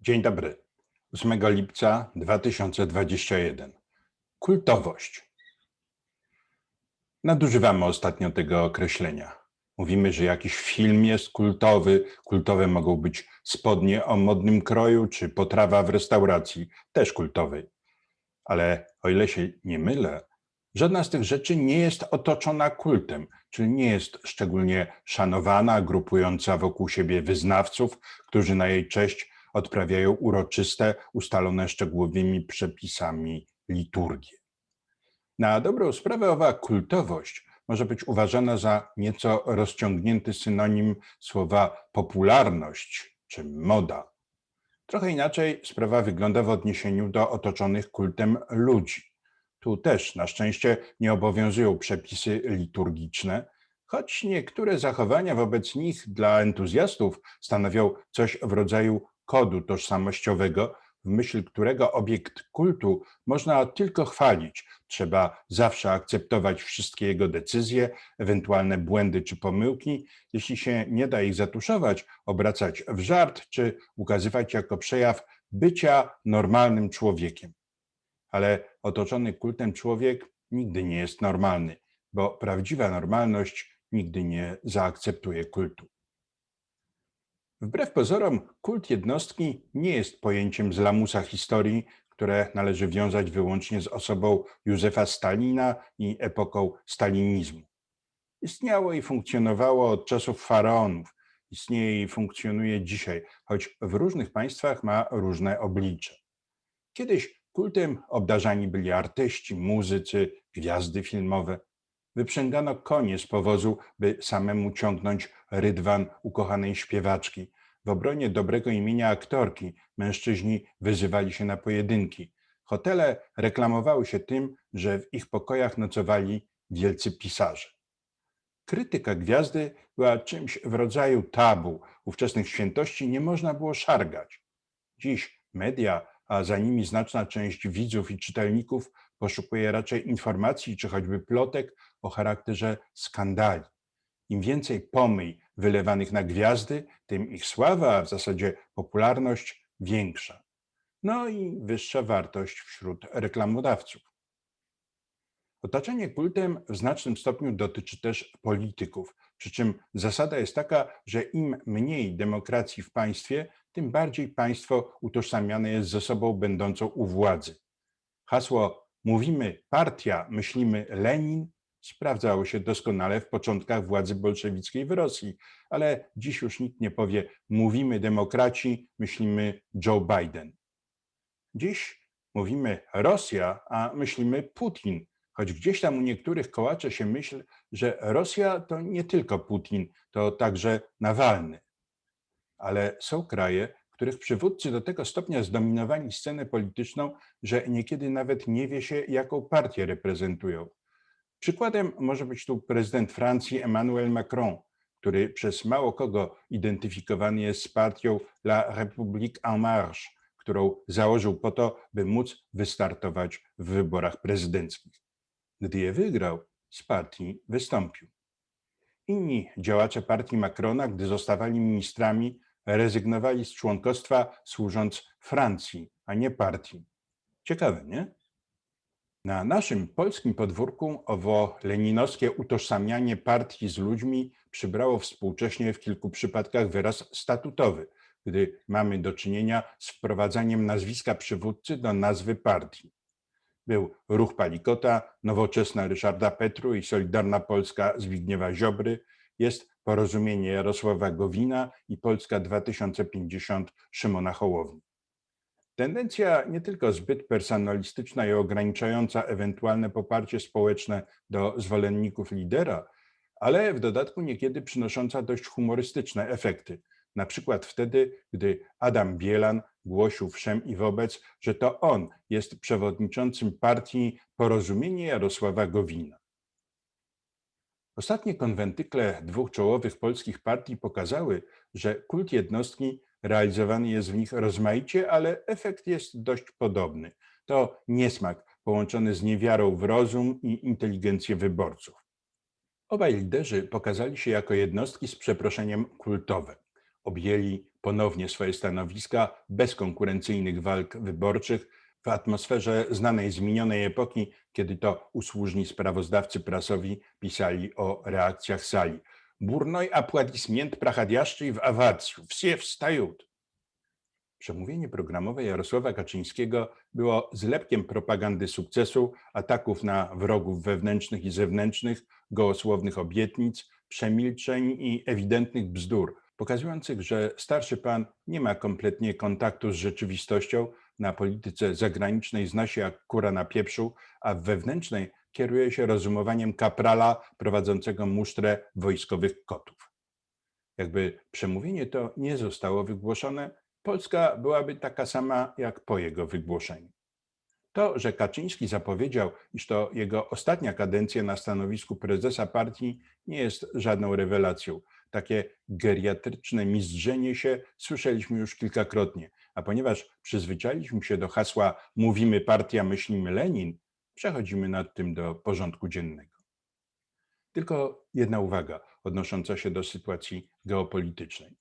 Dzień dobry. 8 lipca 2021. Kultowość. Nadużywamy ostatnio tego określenia. Mówimy, że jakiś film jest kultowy, kultowe mogą być spodnie o modnym kroju, czy potrawa w restauracji, też kultowej. Ale o ile się nie mylę, żadna z tych rzeczy nie jest otoczona kultem, czyli nie jest szczególnie szanowana, grupująca wokół siebie wyznawców, którzy na jej cześć odprawiają uroczyste, ustalone szczegółowymi przepisami liturgie. Na dobrą sprawę owa kultowość może być uważana za nieco rozciągnięty synonim słowa popularność czy moda. Trochę inaczej sprawa wygląda w odniesieniu do otoczonych kultem ludzi. Tu też na szczęście nie obowiązują przepisy liturgiczne, choć niektóre zachowania wobec nich dla entuzjastów stanowią coś w rodzaju kodu tożsamościowego, w myśl którego obiekt kultu można tylko chwalić. Trzeba zawsze akceptować wszystkie jego decyzje, ewentualne błędy czy pomyłki. Jeśli się nie da ich zatuszować, obracać w żart czy ukazywać jako przejaw bycia normalnym człowiekiem. Ale otoczony kultem człowiek nigdy nie jest normalny, bo prawdziwa normalność nigdy nie zaakceptuje kultu. Wbrew pozorom, kult jednostki nie jest pojęciem z lamusa historii, które należy wiązać wyłącznie z osobą Józefa Stalina i epoką stalinizmu. Istniało i funkcjonowało od czasów faraonów, istnieje i funkcjonuje dzisiaj, choć w różnych państwach ma różne oblicze. Kiedyś kultem obdarzani byli artyści, muzycy, gwiazdy filmowe. Wyprzęgano konie z powozu, by samemu ciągnąć rydwan ukochanej śpiewaczki. W obronie dobrego imienia aktorki mężczyźni wyzywali się na pojedynki. Hotele reklamowały się tym, że w ich pokojach nocowali wielcy pisarze. Krytyka gwiazdy była czymś w rodzaju tabu. Ówczesnych świętości nie można było szargać. Dziś media, a za nimi znaczna część widzów i czytelników poszukuje raczej informacji czy choćby plotek o charakterze skandali. Im więcej pomyj wylewanych na gwiazdy, tym ich sława, a w zasadzie popularność większa. No i wyższa wartość wśród reklamodawców. Otaczanie kultem w znacznym stopniu dotyczy też polityków, przy czym zasada jest taka, że im mniej demokracji w państwie, tym bardziej państwo utożsamiane jest ze sobą będącą u władzy. Hasło mówimy partia, myślimy Lenin sprawdzało się doskonale w początkach władzy bolszewickiej w Rosji, ale dziś już nikt nie powie mówimy demokraci, myślimy Joe Biden. Dziś mówimy Rosja, a myślimy Putin, choć gdzieś tam u niektórych kołacze się myśl, że Rosja to nie tylko Putin, to także Nawalny. Ale są kraje, których przywódcy do tego stopnia zdominowali scenę polityczną, że niekiedy nawet nie wie się, jaką partię reprezentują. Przykładem może być tu prezydent Francji Emmanuel Macron, który przez mało kogo identyfikowany jest z partią La République en Marche, którą założył po to, by móc wystartować w wyborach prezydenckich. Gdy je wygrał, z partii wystąpił. Inni działacze partii Macrona, gdy zostawali ministrami, rezygnowali z członkostwa, służąc Francji, a nie partii. Ciekawe, nie? Na naszym polskim podwórku owo leninowskie utożsamianie partii z ludźmi przybrało współcześnie w kilku przypadkach wyraz statutowy, gdy mamy do czynienia z wprowadzaniem nazwiska przywódcy do nazwy partii. Był Ruch Palikota, Nowoczesna Ryszarda Petru i Solidarna Polska Zbigniewa Ziobry, jest Porozumienie Jarosława Gowina i Polska 2050 Szymona Hołowni. Tendencja nie tylko zbyt personalistyczna i ograniczająca ewentualne poparcie społeczne do zwolenników lidera, ale w dodatku niekiedy przynosząca dość humorystyczne efekty. Na przykład wtedy, gdy Adam Bielan głosił wszem i wobec, że to on jest przewodniczącym partii Porozumienie Jarosława Gowina. Ostatnie konwentykle dwóch czołowych polskich partii pokazały, że kult jednostki realizowany jest w nich rozmaicie, ale efekt jest dość podobny. To niesmak połączony z niewiarą w rozum i inteligencję wyborców. Obaj liderzy pokazali się jako jednostki z przeproszeniem kultowe. objęli ponownie swoje stanowiska bez konkurencyjnych walk wyborczych w atmosferze znanej z minionej epoki, kiedy to usłużni sprawozdawcy prasowi pisali o reakcjach sali. Бурной аплодисмент проходящий w awacju. Wsie wstaють. Przemówienie programowe Jarosława Kaczyńskiego było zlepkiem propagandy sukcesu, ataków na wrogów wewnętrznych i zewnętrznych, gołosłownych obietnic, przemilczeń i ewidentnych bzdur, pokazujących, że starszy pan nie ma kompletnie kontaktu z rzeczywistością, na polityce zagranicznej zna się jak kura na pieprzu, a w wewnętrznej kieruje się rozumowaniem kaprala prowadzącego musztrę wojskowych kotów. Jakby przemówienie to nie zostało wygłoszone, Polska byłaby taka sama jak po jego wygłoszeniu. To, że Kaczyński zapowiedział, iż to jego ostatnia kadencja na stanowisku prezesa partii, nie jest żadną rewelacją. Takie geriatryczne mizdrzenie się słyszeliśmy już kilkakrotnie, a ponieważ przyzwyczailiśmy się do hasła mówimy partia, myślimy Lenin, przechodzimy nad tym do porządku dziennego. Tylko jedna uwaga odnosząca się do sytuacji geopolitycznej.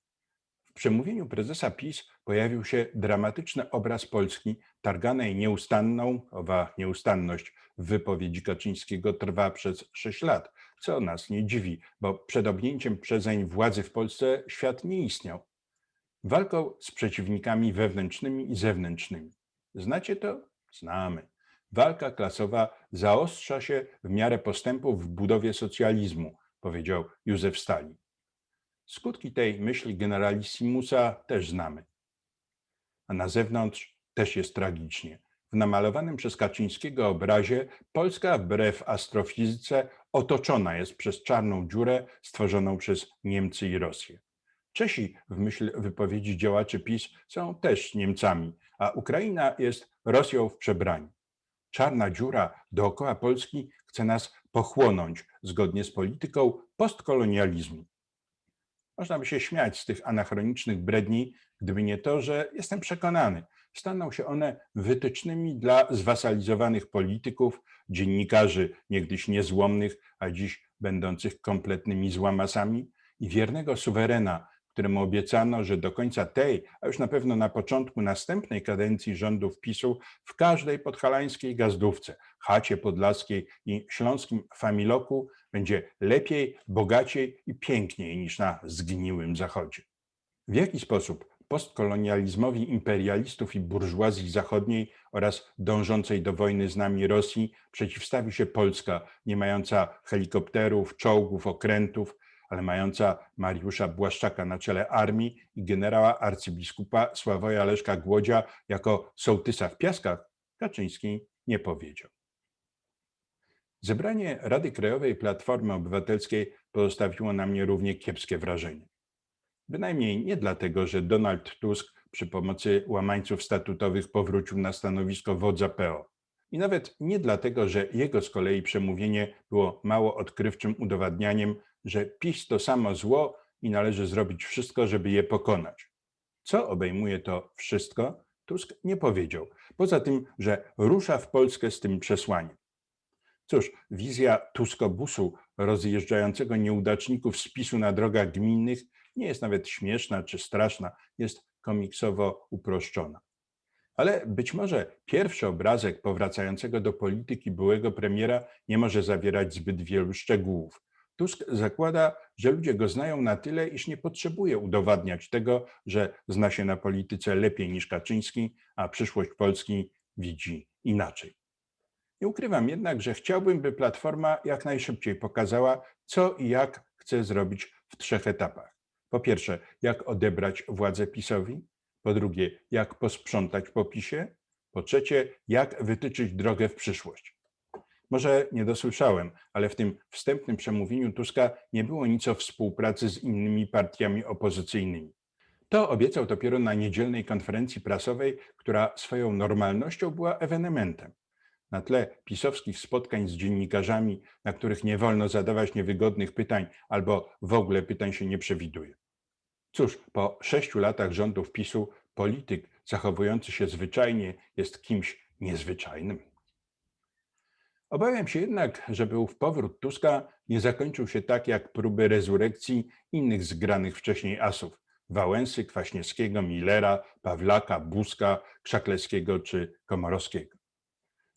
W przemówieniu prezesa PiS pojawił się dramatyczny obraz Polski targanej nieustanną, owa nieustanność w wypowiedzi Kaczyńskiego trwa przez sześć lat, co nas nie dziwi, bo przed objęciem przezeń władzy w Polsce świat nie istniał. Walką z przeciwnikami wewnętrznymi i zewnętrznymi. Znacie to? Znamy. Walka klasowa zaostrza się w miarę postępów w budowie socjalizmu, powiedział Józef Stalin. Skutki tej myśli generalissimusa też znamy. A na zewnątrz też jest tragicznie. W namalowanym przez Kaczyńskiego obrazie Polska wbrew astrofizyce otoczona jest przez czarną dziurę stworzoną przez Niemcy i Rosję. Czesi, w myśl wypowiedzi działaczy PiS, są też Niemcami, a Ukraina jest Rosją w przebraniu. Czarna dziura dookoła Polski chce nas pochłonąć zgodnie z polityką postkolonializmu. Można by się śmiać z tych anachronicznych bredni, gdyby nie to, że jestem przekonany, staną się one wytycznymi dla zwasalizowanych polityków, dziennikarzy niegdyś niezłomnych, a dziś będących kompletnymi złamasami i wiernego suwerena, któremu obiecano, że do końca tej, a już na pewno na początku następnej kadencji rządów PiSu w każdej podhalańskiej gazdówce, chacie podlaskiej i śląskim familoku będzie lepiej, bogaciej i piękniej niż na zgniłym zachodzie. W jaki sposób postkolonializmowi imperialistów i burżuazji zachodniej oraz dążącej do wojny z nami Rosji przeciwstawi się Polska, nie mająca helikopterów, czołgów, okrętów, ale mająca Mariusza Błaszczaka na czele armii i generała arcybiskupa Sławoja Leszka Głodzia jako sołtysa w Piaskach, Kaczyński nie powiedział. Zebranie Rady Krajowej Platformy Obywatelskiej pozostawiło na mnie równie kiepskie wrażenie. Bynajmniej nie dlatego, że Donald Tusk przy pomocy łamańców statutowych powrócił na stanowisko wodza PO. I nawet nie dlatego, że jego z kolei przemówienie było mało odkrywczym udowadnianiem, że PiS to samo zło i należy zrobić wszystko, żeby je pokonać. Co obejmuje to wszystko, Tusk nie powiedział. Poza tym, że rusza w Polskę z tym przesłaniem. Cóż, wizja Tuskobusu rozjeżdżającego nieudaczników z PiSu na drogach gminnych nie jest nawet śmieszna czy straszna, jest komiksowo uproszczona. Ale być może pierwszy obrazek powracającego do polityki byłego premiera nie może zawierać zbyt wielu szczegółów. Tusk zakłada, że ludzie go znają na tyle, iż nie potrzebuje udowadniać tego, że zna się na polityce lepiej niż Kaczyński, a przyszłość Polski widzi inaczej. Nie ukrywam jednak, że chciałbym, by Platforma jak najszybciej pokazała, co i jak chce zrobić w trzech etapach. Po pierwsze, jak odebrać władzę PiSowi, po drugie, jak posprzątać po PiSie, po trzecie, jak wytyczyć drogę w przyszłość. Może nie dosłyszałem, ale w tym wstępnym przemówieniu Tuska nie było nic o współpracy z innymi partiami opozycyjnymi. To obiecał dopiero na niedzielnej konferencji prasowej, która swoją normalnością była ewenementem. Na tle pisowskich spotkań z dziennikarzami, na których nie wolno zadawać niewygodnych pytań albo w ogóle pytań się nie przewiduje. Cóż, po sześciu latach rządów PiSu polityk zachowujący się zwyczajnie jest kimś niezwyczajnym. Obawiam się jednak, żeby ów powrót Tuska nie zakończył się tak jak próby rezurekcji innych zgranych wcześniej asów, Wałęsy, Kwaśniewskiego, Millera, Pawlaka, Buzka, Krzaklewskiego czy Komorowskiego.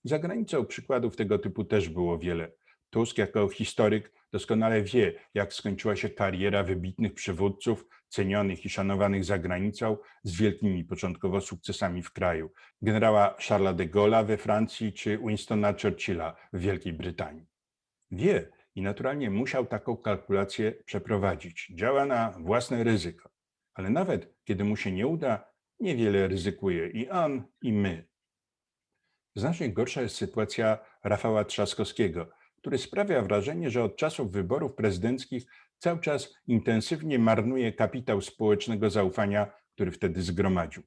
Za granicą przykładów tego typu też było wiele. Tusk jako historyk doskonale wie, jak skończyła się kariera wybitnych przywódców, cenionych i szanowanych za granicą, z wielkimi początkowo sukcesami w kraju. Generała Charlesa de Gaulle'a we Francji czy Winstona Churchilla w Wielkiej Brytanii. Wie i naturalnie musiał taką kalkulację przeprowadzić. Działa na własne ryzyko. Ale nawet kiedy mu się nie uda, niewiele ryzykuje i on, i my. Znacznie gorsza jest sytuacja Rafała Trzaskowskiego, który sprawia wrażenie, że od czasów wyborów prezydenckich cały czas intensywnie marnuje kapitał społecznego zaufania, który wtedy zgromadził.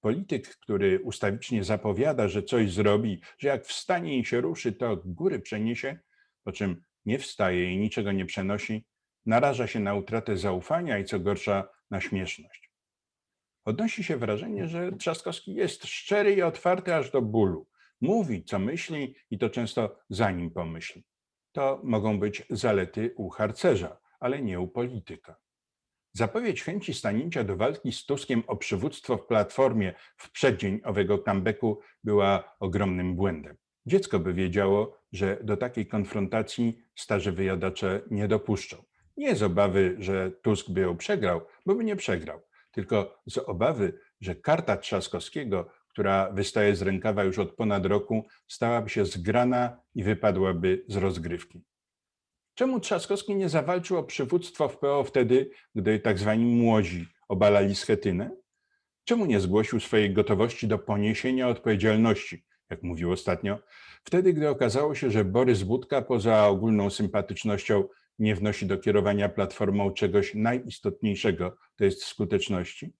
Polityk, który ustawicznie zapowiada, że coś zrobi, że jak wstanie i się ruszy, to góry przeniesie, po czym nie wstaje i niczego nie przenosi, naraża się na utratę zaufania i co gorsza na śmieszność. Odnosi się wrażenie, że Trzaskowski jest szczery i otwarty aż do bólu. Mówi, co myśli i to często zanim pomyśli. To mogą być zalety u harcerza, ale nie u polityka. Zapowiedź chęci stanięcia do walki z Tuskiem o przywództwo w Platformie w przeddzień owego comebacku była ogromnym błędem. Dziecko by wiedziało, że do takiej konfrontacji starzy wyjadacze nie dopuszczą. Nie z obawy, że Tusk by ją przegrał, bo by nie przegrał, tylko z obawy, że karta Trzaskowskiego, która wystaje z rękawa już od ponad roku, stałaby się zgrana i wypadłaby z rozgrywki. Czemu Trzaskowski nie zawalczył o przywództwo w PO wtedy, gdy tak zwani młodzi obalali schetynę? Czemu nie zgłosił swojej gotowości do poniesienia odpowiedzialności, jak mówił ostatnio, wtedy, gdy okazało się, że Borys Budka poza ogólną sympatycznością nie wnosi do kierowania platformą czegoś najistotniejszego, to jest skuteczności?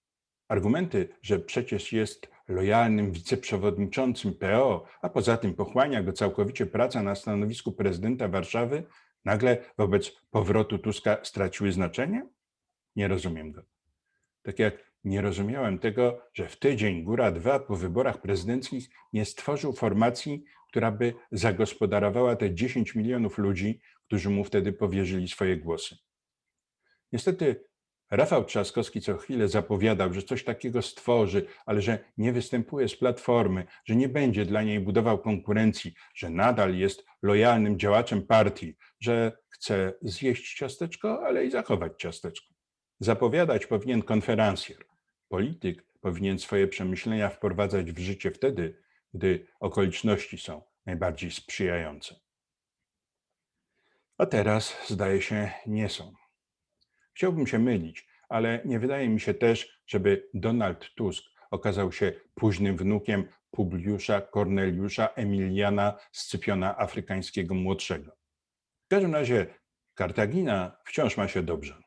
Argumenty, że przecież jest lojalnym wiceprzewodniczącym PO, a poza tym pochłania go całkowicie praca na stanowisku prezydenta Warszawy, nagle wobec powrotu Tuska straciły znaczenie? Nie rozumiem go. Tak jak nie rozumiałem tego, że w tydzień, góra dwa po wyborach prezydenckich nie stworzył formacji, która by zagospodarowała te 10 milionów ludzi, którzy mu wtedy powierzyli swoje głosy. Niestety Rafał Trzaskowski co chwilę zapowiadał, że coś takiego stworzy, ale że nie występuje z platformy, że nie będzie dla niej budował konkurencji, że nadal jest lojalnym działaczem partii, że chce zjeść ciasteczko, ale i zachować ciasteczko. Zapowiadać powinien konferencjer. Polityk powinien swoje przemyślenia wprowadzać w życie wtedy, gdy okoliczności są najbardziej sprzyjające. A teraz, zdaje się, nie są. Chciałbym się mylić, ale nie wydaje mi się też, żeby Donald Tusk okazał się późnym wnukiem Publiusza Corneliusza Emiliana Scypiona Afrykańskiego Młodszego. W każdym razie Kartagina wciąż ma się dobrze.